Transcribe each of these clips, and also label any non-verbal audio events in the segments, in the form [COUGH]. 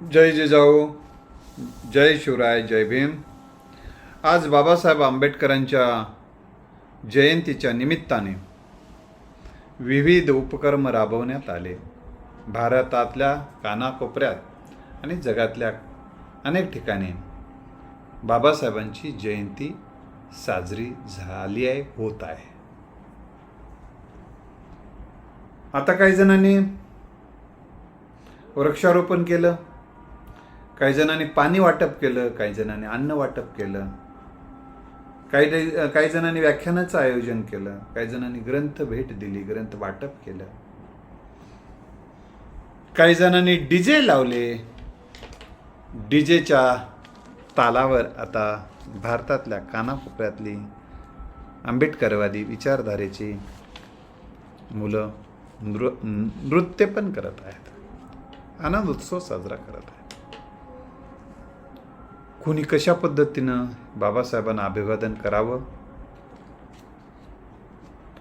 जय जिजाऊ जय शिवराय जय भीम. आज बाबासाहेब आंबेडकरांच्या जयंतीच्या निमित्ताने विविध उपक्रम राबवण्यात आले. भारतातल्या कानाकोपऱ्यात आणि जगातल्या अनेक ठिकाणी बाबासाहेबांची जयंती साजरी झाली आहे होत आहे. आता काही जणांनी वृक्षारोपण केलं. काही जणांनी पाणी वाटप केलं काही जणांनी अन्न वाटप केलं. काही काही जणांनी व्याख्यानाचं आयोजन केलं काही जणांनी ग्रंथ भेट दिली ग्रंथ वाटप केलं. काही जणांनी डीजे लावले. डीजेच्या तालावर आता भारतातल्या कानाकोपऱ्यातली आंबेडकरवादी विचारधारेची मुलं नृ नृत्य पण करत आहेत. आनंद उत्सव साजरा करत आहेत. कुणी कशा पद्धतीनं बाबासाहेबांना अभिवादन करावं?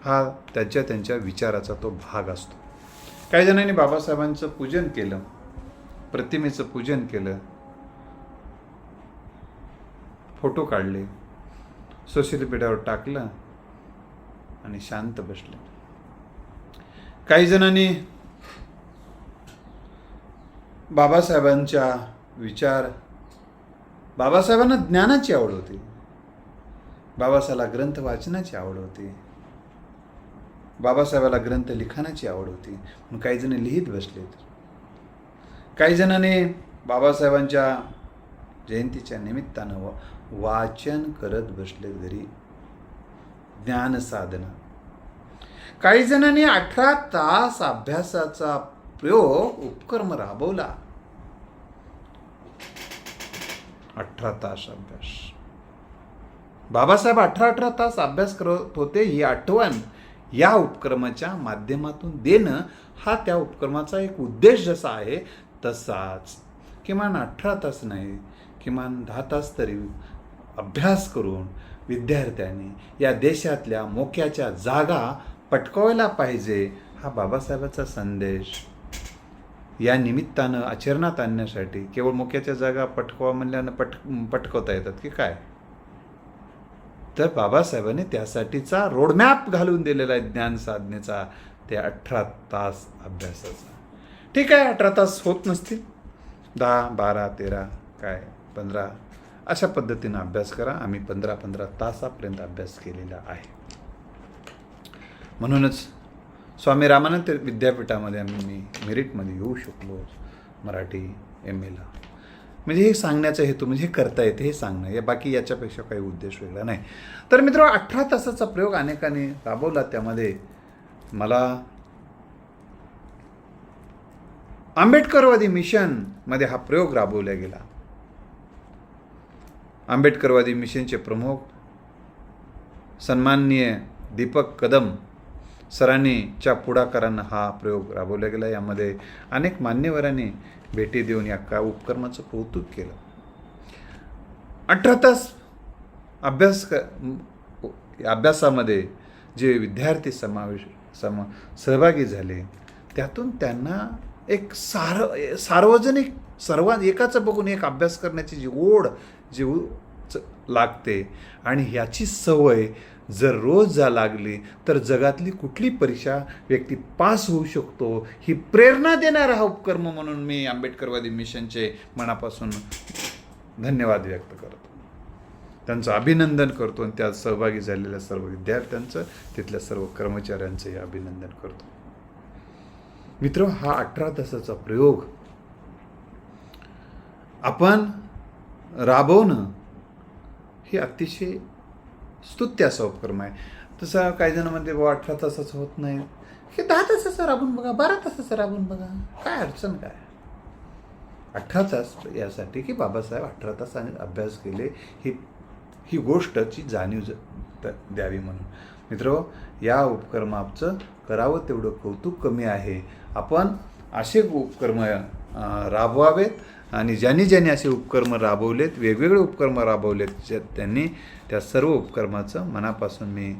हा त्यांच्या त्यांच्या विचाराचा तो भाग असतो. काही जणांनी बाबासाहेबांचं पूजन केलं प्रतिमेचं पूजन केलं फोटो काढले सोशल मीडियावर टाकलं आणि शांत बसले. काही जणांनी बाबासाहेबांच्या विचार बाबासाहेबांना ज्ञानाची आवड होती. बाबासाहेबाला ग्रंथ वाचनाची आवड होती. बाबासाहेबाला ग्रंथ लिखाणाची आवड होती. म्हणून काही जण लिहित बसलेत. काही जणांनी बाबासाहेबांच्या जयंतीच्या निमित्तानं वाचन करत बसले घरी. ज्ञान साधना. काही जणांनी अठरा तास अभ्यासाचा प्रयोग उपक्रम राबवला. अठरा तास अभ्यास. बाबासाहेब अठरा अठरा तास अभ्यास करत होते. ही आठवण या उपक्रमाच्या माध्यमातून देणं हा त्या उपक्रमाचा एक उद्देश जसा आहे तसाच. किमान अठरा तास नाही किमान दहा तास तरी अभ्यास करून विद्यार्थ्यांनी या देशातल्या मोक्याच्या जागा पटकावायला पाहिजे हा बाबासाहेबाचा संदेश. या निमित्तानं आचरणात आणण्यासाठी केवळ मोक्याच्या जागा पटकवा म्हणल्यानं पट पटकवता येतात की काय? तर बाबासाहेबांनी त्यासाठीचा रोडमॅप घालून दिलेला आहे ज्ञान साधनेचा ते अठरा तास अभ्यासाचा. ठीक आहे अठरा तास होत नसतील. दहा बारा तेरा काय पंधरा अशा पद्धतीनं अभ्यास करा. आम्ही पंधरा पंधरा तासापर्यंत अभ्यास केलेला आहे. म्हणूनच स्वामी रामानंद विद्यापीठामध्ये आम्ही मी मेरिटमध्ये येऊ शकलो मराठी एम एला म्हणजे हे सांगण्याचा हेतू म्हणजे हे करता येते हे सांगणं. या बाकी याच्यापेक्षा काही उद्देश वेगळा नाही. तर मित्र अठरा तासाचा प्रयोग अनेकांनी राबवला त्यामध्ये. मला आंबेडकरवादी मिशनमध्ये हा प्रयोग राबवला गेला. आंबेडकरवादी मिशनचे प्रमुख सन्माननीय दीपक कदम सरांनीच्या पुढाकारानं हा प्रयोग राबवला गेला. यामध्ये अनेक मान्यवरांनी भेटी देऊन या का उपक्रमाचं कौतुक केलं. अठरा तास अभ्यास क अभ्यासामध्ये जे विद्यार्थी समावेश सम सहभागी झाले त्यातून त्यांना एक सार सार्वजनिक सर्वां एकाचं बघून एक अभ्यास करण्याची जी ओढ जी च- लागते आणि ह्याची सवय जर रोज जा लागली तर जगातली कुठली परीक्षा व्यक्ती पास होऊ शकतो? ही प्रेरणा देणारा हा उपक्रम म्हणून मी आंबेडकरवादी मिशनचे मनापासून धन्यवाद व्यक्त करतो. त्यांचं अभिनंदन करतो आणि त्यात सहभागी झालेल्या सर्व विद्यार्थ्यांचं तिथल्या सर्व कर्मचाऱ्यांचंही अभिनंदन करतो. मित्र हा अठरा तासाचा प्रयोग आपण राबवणं हे अतिशय स्तुत्य असा उपक्रम आहे. तसं काही जण म्हणते बाबा अठरा तासाचं होत नाही. हे दहा तासाचं राबून बघा बारा तासाचं राबून बघा. काय अडचण काय? अठरा तास यासाठी की बाबासाहेब अठरा तासाने अभ्यास केले ही ही गोष्टची जाणीव ज- द्यावी म्हणून. मित्र या उपक्रमाचं करावं तेवढं कौतुक कमी आहे. आपण असे उपक्रम राबवावेत. आणि ज्यांनी ज्यांनी असे उपक्रम राबवलेत वेगवेगळे उपक्रम राबवलेत त्यांनी त्या सर्व उपक्रमाचं मनापासून मी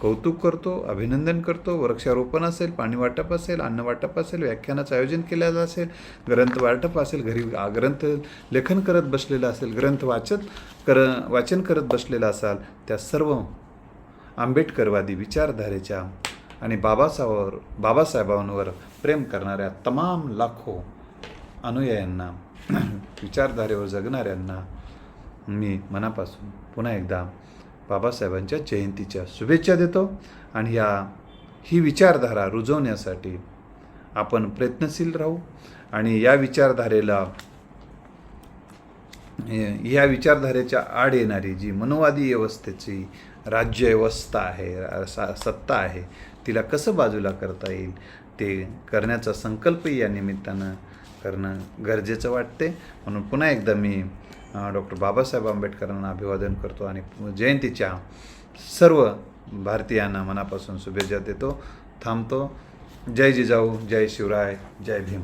कौतुक करतो अभिनंदन करतो. वृक्षारोपण असेल पाणी वाटप असेल अन्न वाटप असेल व्याख्यानाचं आयोजन केलेलं असेल ग्रंथ वाटप असेल घरी आ- ग्रंथ लेखन करत बसलेलं असेल ग्रंथ वाचत कर वाचन करत बसलेलं असाल त्या सर्व आंबेडकरवादी विचारधारेच्या आणि बाबासाहेबावर बाबासाहेबांवर प्रेम करणाऱ्या तमाम लाखो अनुयायांना [CLEARS THROAT] विचारधारेवर जगणाऱ्यांना मी मनापासून पुन्हा एकदा बाबासाहेबांच्या जयंतीच्या शुभेच्छा देतो आणि या ही विचारधारा रुजवण्यासाठी आपण प्रयत्नशील राहू आणि या विचारधारेला या विचारधारेच्या आड येणारी जी मनोवादी व्यवस्थेची राज्य व्यवस्था आहे सा- सत्ता आहे तिला कसं बाजूला करता येईल ते करण्याचा संकल्पही या निमित्तानं करणं गरजेचं वाटते. म्हणून पुन्हा एकदा मी डॉक्टर बाबासाहेब आंबेडकरांना अभिवादन करतो आणि जयंतीच्या सर्व भारतीयांना मनापासून शुभेच्छा देतो थांबतो. जय जिजाऊ जय शिवराय जय भीम.